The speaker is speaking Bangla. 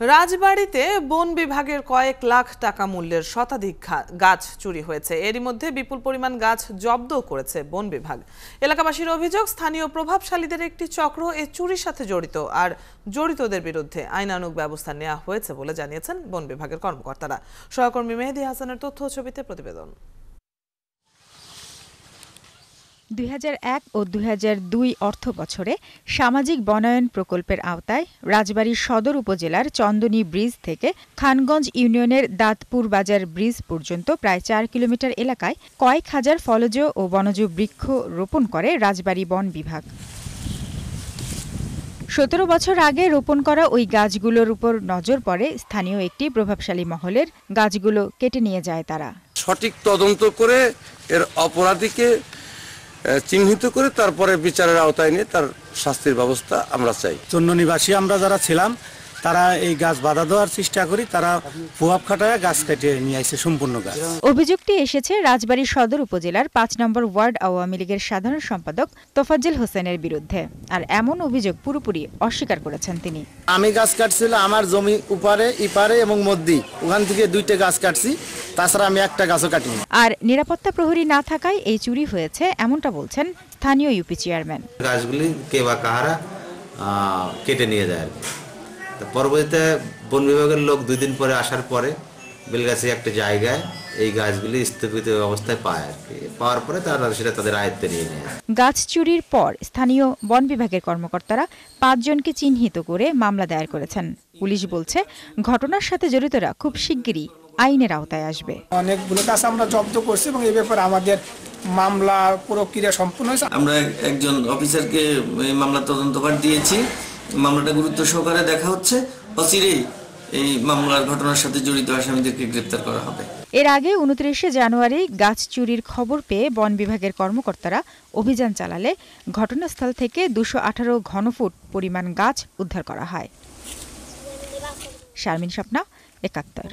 রাজবাড়িতে বন বিভাগের কয়েক লাখ টাকা মূল্যের শতাধিক গাছ চুরি হয়েছে। এরই মধ্যে বিপুল পরিমাণ গাছ জব্দ করেছে বন বিভাগ। এলাকাবাসীর অভিযোগ, স্থানীয় প্রভাবশালীদের একটি চক্র এ চুরির সাথে জড়িত আর জড়িতদের বিরুদ্ধে আইনানুগ ব্যবস্থা নেওয়া হয়েছে বলে জানিয়েছেন বন বিভাগের কর্মকর্তারা। সহকর্মী মেহেদি হাসানের তথ্য ছবিতে প্রতিবেদন। দুই হাজার এক ও দুই অর্থ বছরে সামাজিক বনায়ন প্রকল্পের আওতায় রাজবাড়ী সদর উপজেলার চন্দনী ব্রিজ থেকে খানগঞ্জ ইউনিয়নের দাঁতপুর বাজার ব্রিজ পর্যন্ত প্রায় চার কিলোমিটার এলাকায় কয়েক হাজার ফলজ ও বনজ বৃক্ষ রোপণ করে রাজবাড়ী বন বিভাগ। সতেরো বছর আগে রোপণ করা ওই গাছগুলোর উপর নজর পড়ে স্থানীয় একটি প্রভাবশালী মহলের গাছগুলো কেটে নিয়ে যায় তারা। সঠিক তদন্ত করে এর অপরাধীকে চিহ্নিত করে তারপরে বিচারের আওতায় নিয়ে তার শাস্তির ব্যবস্থা আমরা চাই। চন্ন নিবাসী আমরা যারা ছিলাম তারা এই গাছ বাধা দেওয়ার চেষ্টা করি তারা প্রভাব খাটায় গাছ কেটে নিয়ে আসছে সম্পূর্ণ গাছ। অভিযোগটি এসেছে রাজবাড়ী সদর উপজেলার পাঁচ নম্বর ওয়ার্ড আওয়ামী লীগের সাধারণ সম্পাদক তোফাজ্জল হোসেনের বিরুদ্ধে আর এমন অভিযোগ পুরোপুরি অস্বীকার করেছেন তিনি। আমি গাছ কাটছিলাম আমার জমি উপারে ইপারে এবং মধ্যে ওখান থেকে দুইটা গাছ কাটছি। তাছাড়া আমি একটা গাছও কাটি আর নিরাপত্তা প্রহরী না থাকায় এই চুরি হয়েছে এমনটা বলছেন স্থানীয় ইউপি চেয়ারম্যান। গাছগুলি কে বা কাহারা কেটে নিয়ে যায় আর পরবর্তীতে বন বিভাগের লোক দুই দিন পরে আসার পরে বেলগাছি একটা জায়গায় এই গাছগুলি স্থগিত অবস্থায় পায় আর কি। পাওয়ার পরে তারা সেটা তাদের আয়ত্তে নিয়ে নেয়। গাছ চুরির পর স্থানীয় বন বিভাগের কর্মকর্তারা পাঁচজনকে চিহ্নিত করে মামলা দায়ের করেছেন। পুলিশ বলছে ঘটনার সাথে জড়িতরা খুব শিগগিরই আইনের আওতায় আসবে। অনেকগুলো গাছ আমরা জব্দ করছি এবং এই ব্যাপারে আমাদের মামলা প্রক্রিয়া সম্পূর্ণ হয়েছে। আমরা একজন অফিসারকে এই মামলা তদন্তভার দিয়েছি। মামলাটা গুরুত্ব সহকারে দেখা হচ্ছে। অচিরেই এই মামলার ঘটনার সাথে জড়িত আসামিদেরকে গ্রেপ্তার করা হবে। এর আগে উনত্রিশে জানুয়ারি গাছ চুরির খবর পেয়ে বন বিভাগের কর্মকর্তারা অভিযান চালালে ঘটনাস্থল থেকে দুশো আঠারো ঘনফুট পরিমাণ গাছ উদ্ধার করা হয়। শারমিন স্বপ্না, একাত্তর।